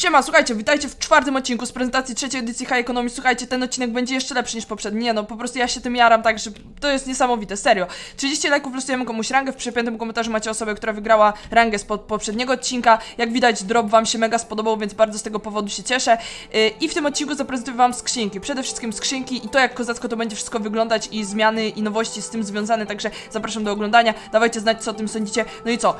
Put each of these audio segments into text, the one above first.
Siema, słuchajcie, witajcie w czwartym odcinku z prezentacji trzeciej edycji High Economy. Słuchajcie, ten odcinek będzie jeszcze lepszy niż poprzedni. Nie no, po prostu ja się tym jaram, tak, że to jest niesamowite, serio. 30 lajków losujemy komuś rangę, w przypiętym komentarzu macie osobę, która wygrała rangę z po- poprzedniego odcinka. Jak widać, drop wam się mega spodobał, więc bardzo z tego powodu się cieszę. Yy, I w tym odcinku zaprezentuję wam skrzynki. Przede wszystkim skrzynki i to, jak kozacko to będzie wszystko wyglądać i zmiany i nowości z tym związane, także zapraszam do oglądania. Dawajcie znać, co o tym sądzicie. No i co?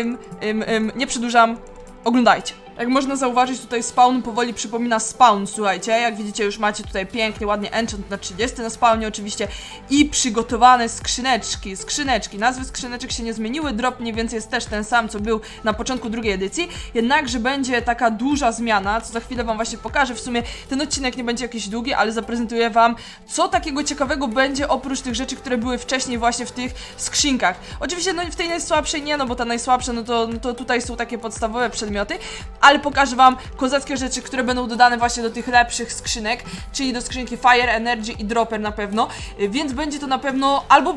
Ym, ym, ym, nie przedłużam, oglądajcie. Jak można zauważyć, tutaj spawn powoli przypomina spawn, słuchajcie. Jak widzicie, już macie tutaj pięknie, ładnie enchant na 30 na spawnie oczywiście i przygotowane skrzyneczki, skrzyneczki. Nazwy skrzyneczek się nie zmieniły, drop mniej więcej jest też ten sam, co był na początku drugiej edycji. Jednakże będzie taka duża zmiana, co za chwilę wam właśnie pokażę. W sumie ten odcinek nie będzie jakiś długi, ale zaprezentuję wam, co takiego ciekawego będzie oprócz tych rzeczy, które były wcześniej właśnie w tych skrzynkach. Oczywiście no w tej najsłabszej nie, no bo ta najsłabsza, no to, no to tutaj są takie podstawowe przedmioty, ale pokażę wam kozackie rzeczy, które będą dodane właśnie do tych lepszych skrzynek, czyli do skrzynki Fire, Energy i Dropper na pewno, Y, więc będzie to na pewno, albo,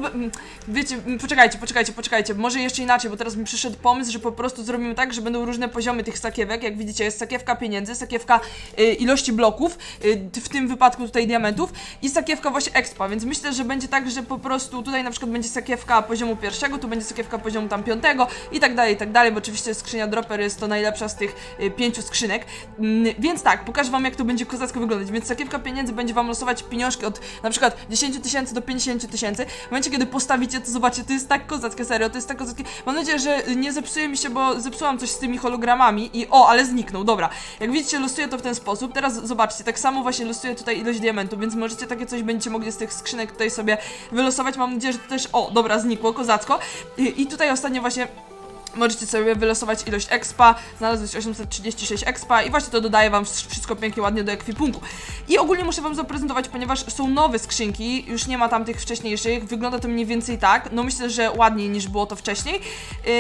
wiecie, poczekajcie, poczekajcie, poczekajcie, może jeszcze inaczej, bo teraz mi przyszedł pomysł, że po prostu zrobimy tak, że będą różne poziomy tych sakiewek, jak widzicie jest sakiewka pieniędzy, sakiewka y, ilości bloków, y, w tym wypadku tutaj diamentów i sakiewka właśnie expa, więc myślę, że będzie tak, że po prostu tutaj na przykład będzie sakiewka poziomu pierwszego, tu będzie sakiewka poziomu tam piątego i tak dalej, i tak dalej, bo oczywiście skrzynia dropper jest to najlepsza z tych pięciu skrzynek, Mm, więc tak, pokażę wam jak to będzie kozacko wyglądać, więc sakiewka pieniędzy będzie wam losować pieniążki od na przykład 10 tysięcy do 50 tysięcy, w momencie kiedy postawicie to zobaczcie, to jest tak kozackie, serio, to jest tak kozackie, mam nadzieję, że nie zepsuje mi się, bo zepsułam coś z tymi hologramami i o, ale zniknął, dobra, jak widzicie losuję to w ten sposób, teraz zobaczcie, tak samo właśnie losuję tutaj ilość diamentów, więc możecie takie coś będziecie mogli z tych skrzynek tutaj sobie wylosować, mam nadzieję, że to też, o, dobra, znikło, kozacko. I, i tutaj ostatnio właśnie Możecie sobie wylosować ilość expa, znalazłeś 836 expa i właśnie to dodaje wam wszystko pięknie, ładnie do ekwipunku. I ogólnie muszę wam zaprezentować, ponieważ są nowe skrzynki, już nie ma tam tych wcześniejszych, wygląda to mniej więcej tak, no myślę, że ładniej niż było to wcześniej. Yy,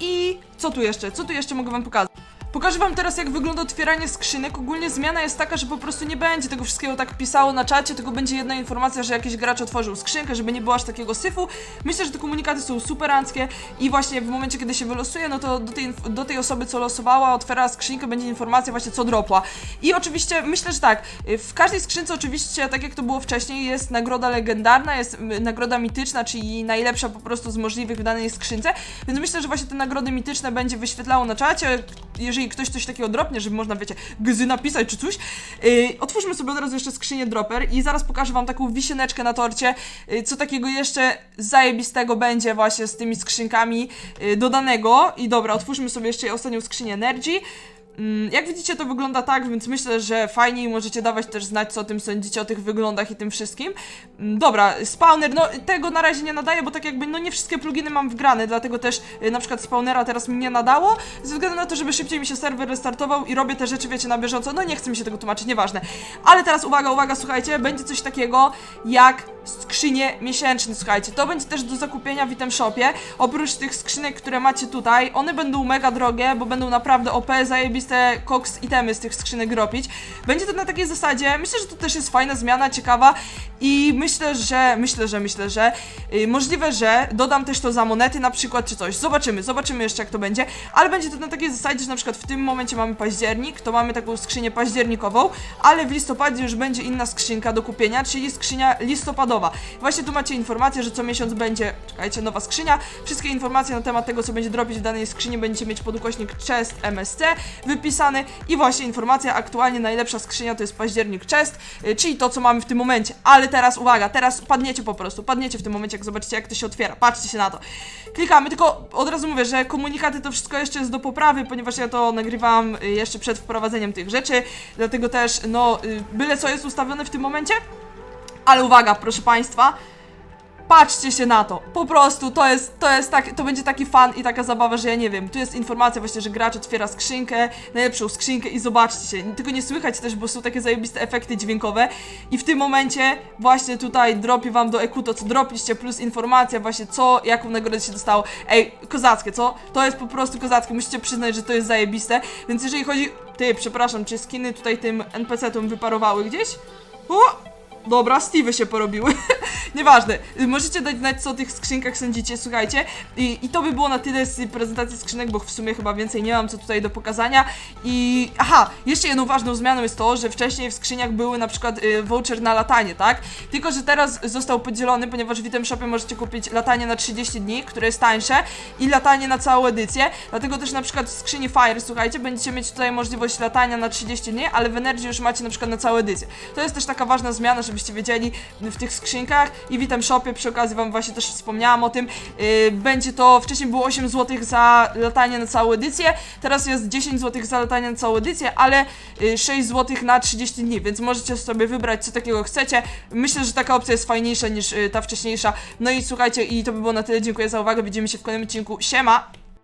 I co tu jeszcze? Co tu jeszcze mogę wam pokazać? Pokażę wam teraz, jak wygląda otwieranie skrzynek. Ogólnie zmiana jest taka, że po prostu nie będzie tego wszystkiego tak pisało na czacie, tylko będzie jedna informacja, że jakiś gracz otworzył skrzynkę, żeby nie było aż takiego syfu. Myślę, że te komunikaty są superanckie i właśnie w momencie, kiedy się wylosuje, no to do tej, do tej osoby, co losowała, otwiera skrzynkę, będzie informacja właśnie, co dropła. I oczywiście, myślę, że tak, y, w każdej skrzynce oczywiście, tak jak to było wcześniej, jest nagroda legendarna, jest y, nagroda mityczna, czyli najlepsza po prostu z możliwych w danej skrzynce, więc myślę, że właśnie te nagrody mityczne będzie wyświetlało na czacie, jeżeli ktoś coś takiego dropnie, żeby można, wiecie, gzy napisać czy coś. Yy, otwórzmy sobie od razu jeszcze skrzynię dropper i zaraz pokażę wam taką wisieneczkę na torcie, yy, co takiego jeszcze zajebistego będzie właśnie z tymi skrzynkami yy, dodanego. I dobra, otwórzmy sobie jeszcze ostatnią skrzynię Energy. Mm, Jak widzicie, to wygląda tak, więc myślę, że fajnie i możecie dawać też znać, co o tym sądzicie, o tych wyglądach i tym wszystkim. Mm, Dobra, spawner, no tego na razie nie nadaję, bo tak jakby, no nie wszystkie pluginy mam wgrane, dlatego też y, na przykład spawnera teraz mi nie nadało, ze względu na to, żeby szybciej mi się serwer restartował i robię te rzeczy, wiecie, na bieżąco, no nie chcę mi się tego tłumaczyć, nieważne. Ale teraz uwaga, uwaga, słuchajcie, będzie coś takiego jak skrzynie miesięczne, słuchajcie, to będzie też do zakupienia w item shopie, oprócz tych skrzynek, które macie tutaj, one będą mega drogie, bo będą naprawdę OP, zajebiste koks itemy z tych skrzynek robić. Będzie to na takiej zasadzie, myślę, że to też jest fajna zmiana, ciekawa i myślę, że, myślę, że, myślę, że y, możliwe, że dodam też to za monety na przykład, czy coś, zobaczymy, zobaczymy jeszcze jak to będzie, ale będzie to na takiej zasadzie, że na przykład w tym momencie mamy październik, to mamy taką skrzynię październikową, ale w listopadzie już będzie inna skrzynka do kupienia, czyli skrzynia listopadowa. Właśnie tu macie informację, że co miesiąc będzie, czekajcie, nowa skrzynia. Wszystkie informacje na temat tego, co będzie dropić w danej skrzyni, będziecie mieć pod ukośnik chest MSC wypisany i właśnie informacja, aktualnie najlepsza skrzynia to jest październik chest, y, czyli to, co mamy w tym momencie. Ale teraz uwaga, teraz padniecie po prostu, padniecie w tym momencie, jak zobaczycie, jak to się otwiera. Patrzcie się na to. Klikamy, tylko od razu mówię, że komunikaty to wszystko jeszcze jest do poprawy, ponieważ ja to nagrywam y, jeszcze przed wprowadzeniem tych rzeczy, dlatego też, no, y, byle co jest ustawione w tym momencie, ale uwaga, proszę Państwa, patrzcie się na to. Po prostu to jest, to jest tak, to będzie taki fan i taka zabawa, że ja nie wiem. Tu jest informacja właśnie, że gracz otwiera skrzynkę, najlepszą skrzynkę i zobaczcie się. Tylko nie słychać też, bo są takie zajebiste efekty dźwiękowe. I w tym momencie właśnie tutaj dropię wam do EQ to, co dropliście, plus informacja właśnie, co, jaką nagrodę się dostało. Ej, kozackie, co? To jest po prostu kozackie. Musicie przyznać, że to jest zajebiste. Więc jeżeli chodzi... Ty, przepraszam, czy skiny tutaj tym NPC-tom wyparowały gdzieś? O! Dobra, Steve się porobiły. Nieważne. Możecie dać znać, co o tych skrzynkach sądzicie, słuchajcie. I, I to by było na tyle z prezentacji skrzynek, bo w sumie chyba więcej nie mam co tutaj do pokazania. I aha, jeszcze jedną ważną zmianą jest to, że wcześniej w skrzyniach były na przykład y, voucher na latanie, tak? Tylko, że teraz został podzielony, ponieważ w Item Shopie możecie kupić latanie na 30 dni, które jest tańsze i latanie na całą edycję. Dlatego też na przykład w skrzyni Fire, słuchajcie, będziecie mieć tutaj możliwość latania na 30 dni, ale w Energy już macie na przykład na całą edycję. To jest też taka ważna zmiana, żebyście wiedzieli w tych skrzynkach i w Item Shopie przy okazji wam właśnie też wspomniałam o tym. Yy, będzie to, wcześniej było 8 zł za latanie na całą edycję, teraz jest 10 zł za latanie na całą edycję, ale yy, 6 zł na 30 dni, więc możecie sobie wybrać co takiego chcecie. Myślę, że taka opcja jest fajniejsza niż ta wcześniejsza. No i słuchajcie, i to by było na tyle. Dziękuję za uwagę. Widzimy się w kolejnym odcinku. Siema!